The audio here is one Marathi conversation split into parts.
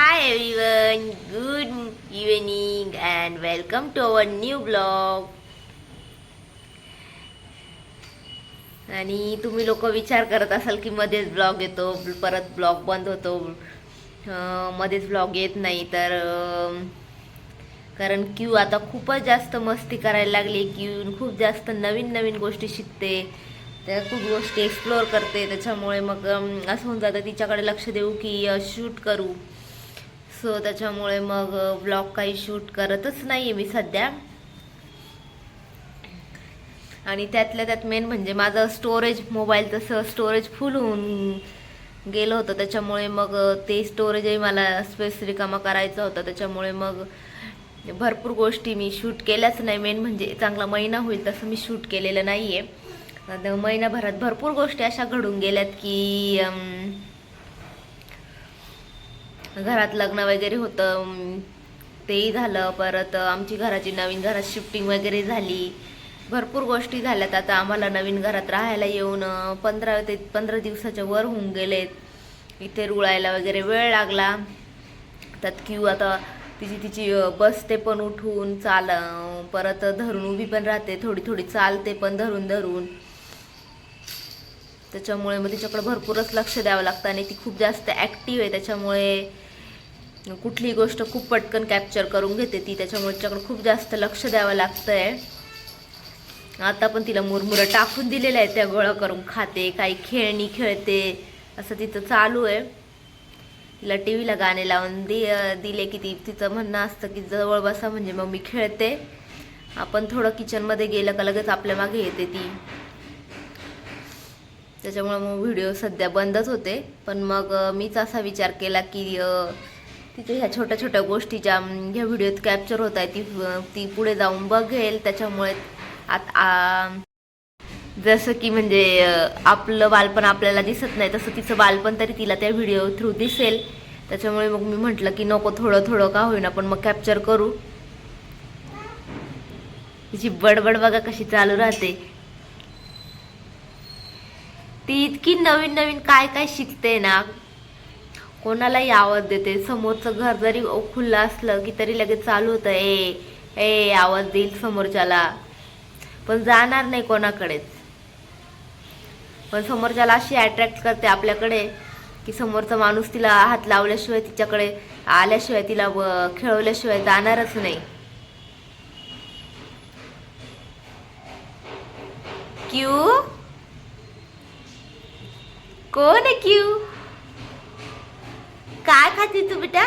Hi everyone, good evening and welcome to our new blog आणि तुम्ही लोक विचार करत असाल की मध्येच ब्लॉग येतो परत ब्लॉग बंद होतो. मध्येच ब्लॉग येत नाही तर कारण क्यू आता खूपच जास्त मस्ती करायला लागली. क्यू खूप जास्त नवीन नवीन गोष्टी शिकते. त्या खूप गोष्टी एक्सप्लोअर करते. त्याच्यामुळे मग असं होऊन जातं. तिच्याकडे लक्ष देऊ की शूट करू. सो त्याच्यामुळे मग ब्लॉग काही शूट करतच नाही आहे मी सध्या. आणि त्यातल्या त्यात मेन म्हणजे माझं स्टोरेज मोबाईल तसं स्टोरेज फुल होऊन गेलं होतं. त्याच्यामुळे मग ते स्टोरेजही मला स्पेस रिकामा करायचा होता. त्याच्यामुळे मग भरपूर गोष्टी मी शूट केल्याच नाही. मेन म्हणजे चांगला महिना होईल तसं मी शूट केलेलं नाही आहे महिनाभरात भरपूर गोष्टी अशा घडून गेल्यात की घरात लग्न वगैरे होतं तेही झालं. परत आमची घराची नवीन घरात शिफ्टिंग वगैरे झाली. भरपूर गोष्टी झाल्यात. आता आम्हाला नवीन घरात राहायला येऊन पंधरा ते पंधरा दिवसाच्या वर होऊन गेलेत. इथे रुळायला वगैरे वेळ लागला. त्यात क्यू आता तिची तिची बसते पण उठून चाल परत धरून उभी पण राहते. थोडी थोडी चालते पण धरून धरून. त्याच्यामुळे मग तिच्याकडे भरपूरच लक्ष द्यावं लागतं आणि ती खूप जास्त ॲक्टिव्ह आहे. त्याच्यामुळे कुठलीही गोष्ट खूप पटकन कॅप्चर करून घेते ती. त्याच्यामुळे तिच्याकडे खूप जास्त लक्ष द्यावं लागतं आहे आता पण तिला मुरमुरं टाकून दिलेलं आहे त्या गोळा करून. खाते काही खेळणी खेळते. असं तिचं चालू आहे. तिला टी व्हीला गाणे लावून दि दिले की ती तिचं म्हणणं असतं की जवळ बसा म्हणजे मग मी खेळते. आपण थोडं किचनमध्ये गेलं का लगेच आपल्या मागे येते ती. त्याच्यामुळे मग व्हिडिओ सध्या बंदच होते. पण मग मीच असा विचार केला की तिच्या ह्या छोट्या छोट्या गोष्टी ज्या ह्या व्हिडिओत कॅप्चर होत आहे ती ती पुढे जाऊन बघेल. त्याच्यामुळे आता जसं की म्हणजे आपलं बालपण आपल्याला दिसत नाही तसं तिचं बालपण तरी तिला त्या व्हिडिओ थ्रू दिसेल. त्याच्यामुळे मग मी म्हटलं की नको थोडं थोडं का होईना पण मग कॅप्चर करू. तिची बडबड बघा कशी चालू राहते. ती इतकी नवीन नवीन काय काय शिकते ना. कोणालाही आवाज देते. समोरचं घर जरी खुल्लं असलं की तरी लगेच चालू होतं ए ए आवाज देईल समोरच्याला. पण जाणार नाही कोणाकडेच. पण समोरच्याला अशी अट्रॅक्ट करते आपल्याकडे की समोरचा माणूस तिला हात लावल्याशिवाय तिच्याकडे आल्याशिवाय तिला खेळवल्याशिवाय जाणारच नाही. क्यू? कोण आहे क्यू? काय खाते तू बेटा?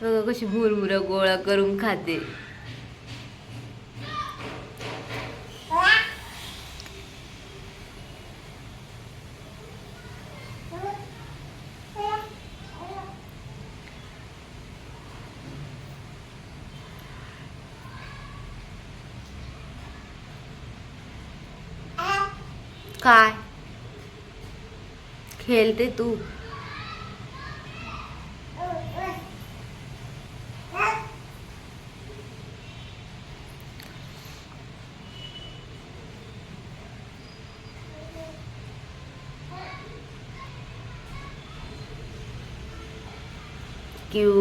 बघा कशी मुरमुर गोळा करून खाते. काय? खेळते तू. क्यू?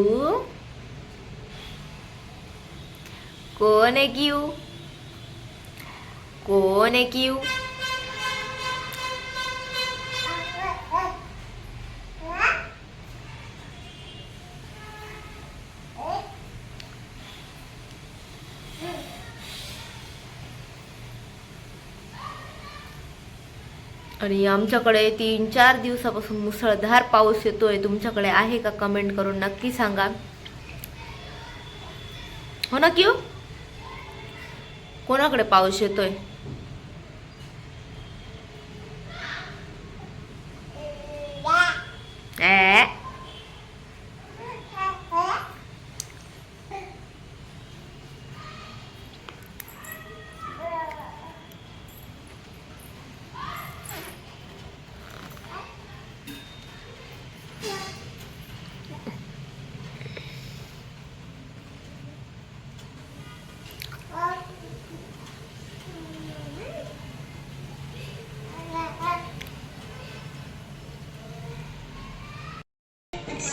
कोण आहे क्यू? कोण आहे क्यू? आणि आमच्याकडे तीन चार दिवसापासून मुसळधार पाऊस येतोय. तुमच्याकडे आहे का? कमेंट करून नक्की सांगा. हो ना क्यू? कोणाकडे पाऊस येतोय.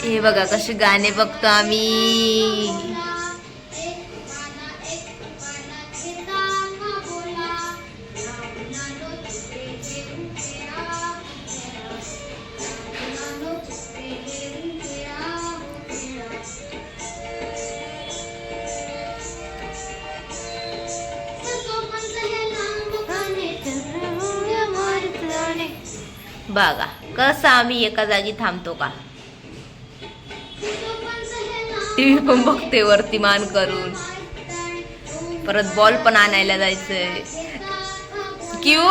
हे बघा कसे गाणे बघतो आम्ही. बघा कसं आम्ही एका जागी थांबतो का? टीव्ही पण बघते वरती मान करून. परत बॉल पण आणायला जायचंय. क्यू?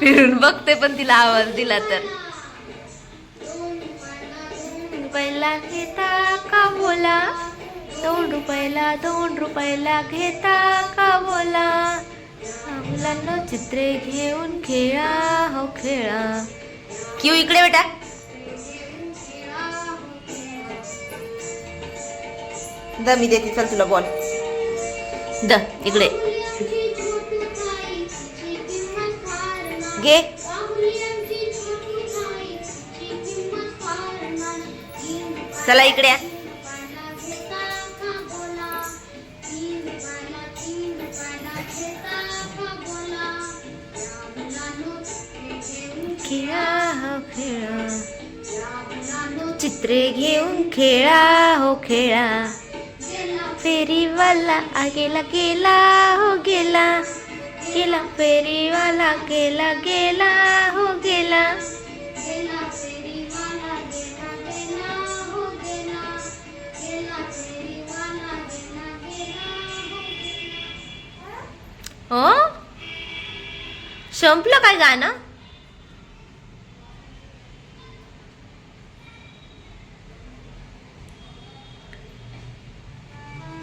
फिरून बघते पण तिला आवाज दिला तर. रुपयाला घेता का बोला? दोन रुपयाला दोन रुपयाला घेता का बोला? मुलांना चित्रे घेऊन खेळा हो खेळा. क्यू इकडे बेटा. द मी देते चल तुला बॉल. द इकडे. घे. चला इकडे खेळा खेळा. चित्रे घेऊन खेळा हो खेळा. फेरीवाला आगेला गेला हो गेला गेला फेरीवाला गेला गेला हो गेला हो संपलं काय गाणं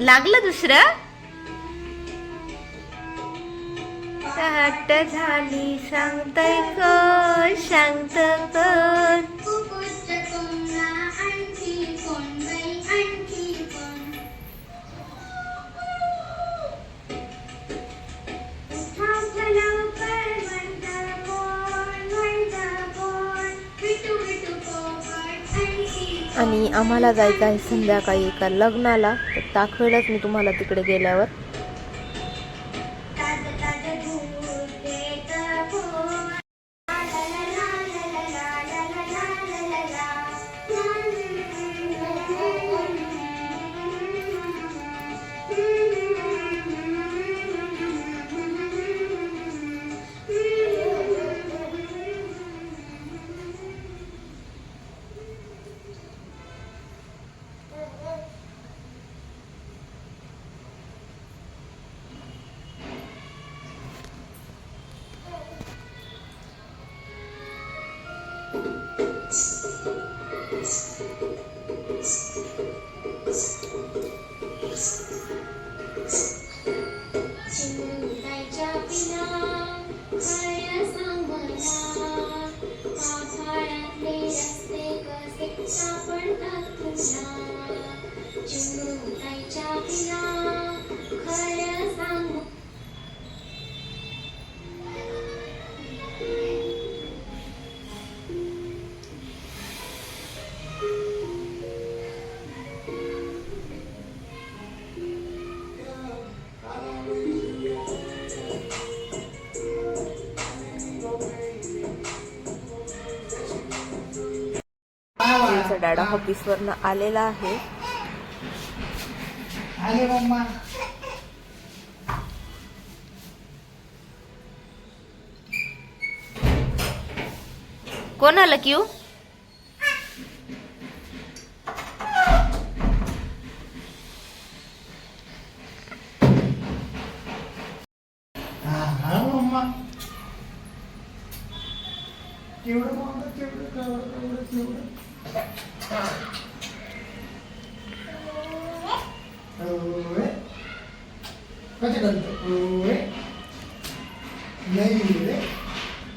लागलं दुसरं? हट्ट झाली सांगतय कोण सांगत आणि आम्हाला जायचं आहे संध्याकाळी एका लग्नाला. तर दाखवेलच मी तुम्हाला तिकडे गेल्यावर. Thank you. डॅडा ऑफिसवरनं आलेला आहे. आले मम्मा. कोण आलं क्यू? कसे करतो ओए नाही रे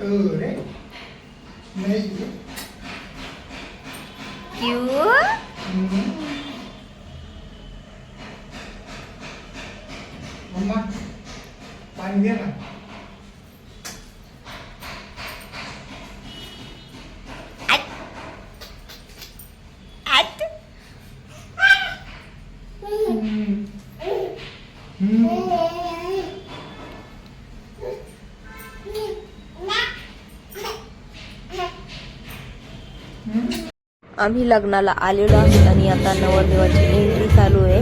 ओरे नाही रे क्यू हम्म. मम्मा पाणी दे ना आम्ही लग्नाला आलेलो आहोत आणि आता नवरदेवाची एंट्री चालू आहे.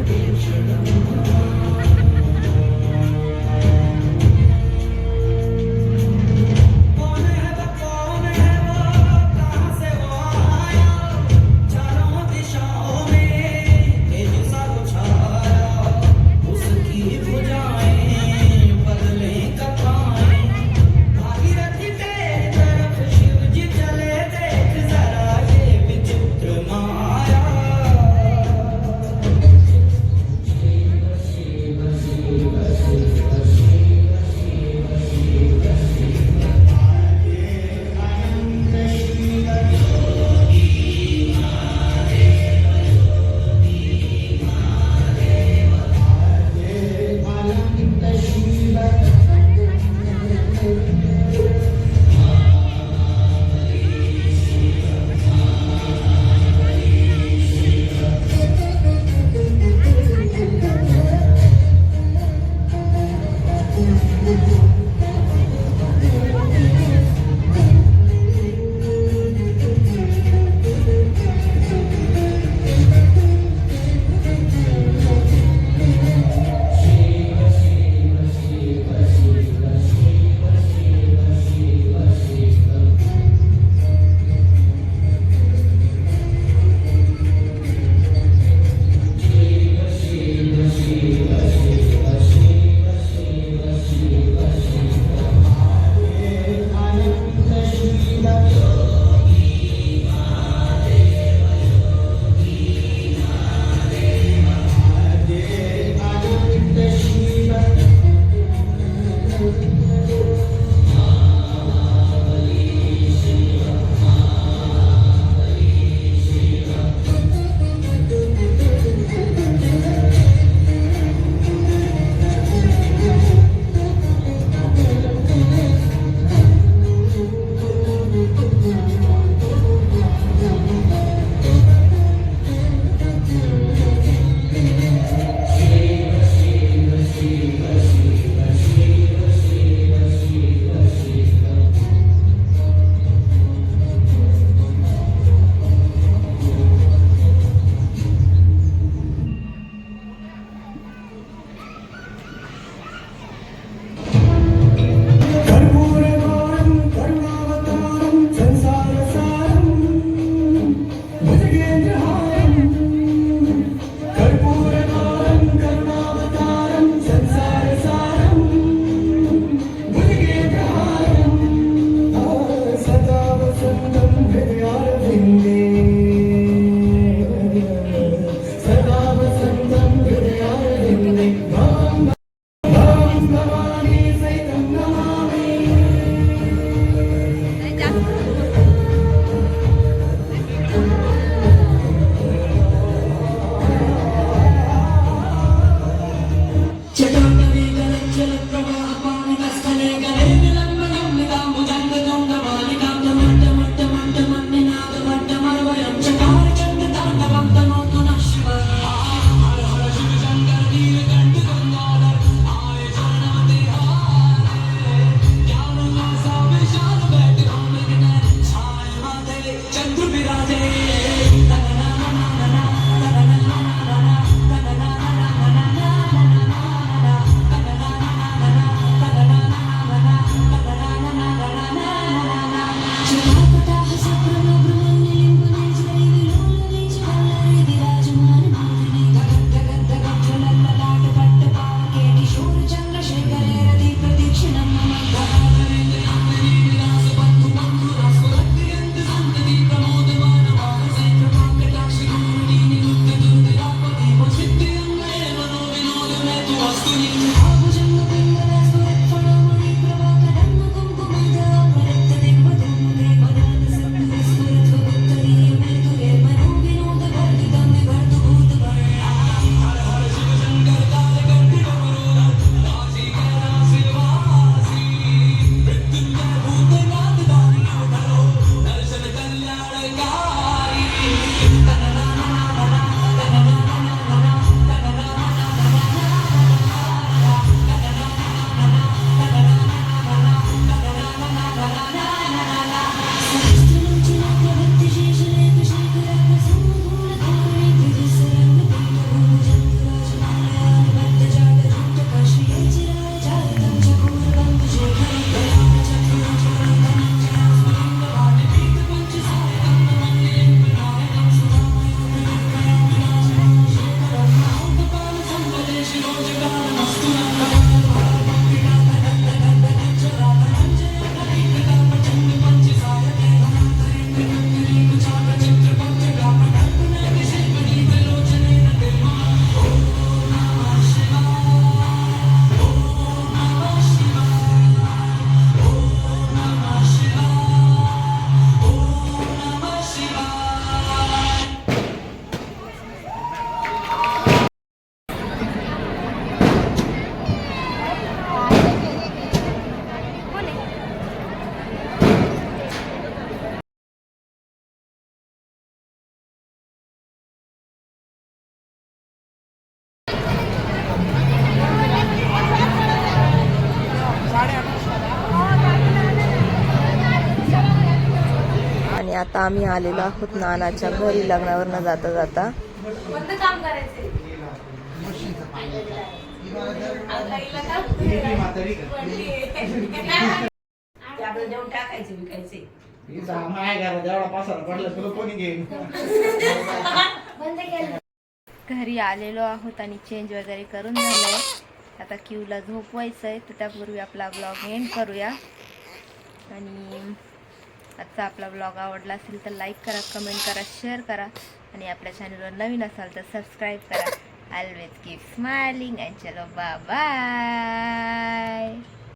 आता आम्ही आलेलो आहोत नानाच्या घरी लग्नावरनं जाता जाता. केलं घरी आलेलो आहोत आणि चेंज वगैरे करून झालंय. आता क्यूला झोपवायचं आहे तर त्यापूर्वी आपला ब्लॉग एंड करूया. आणि आजचा आपला ब्लॉग आवडला असेल तर लाईक करा कमेंट करा शेअर करा. आणि आपल्या चॅनलवर नवीन असाल तर सबस्क्राईब करा. ऑलवेज कीप स्माइलिंग अँड चलो बाय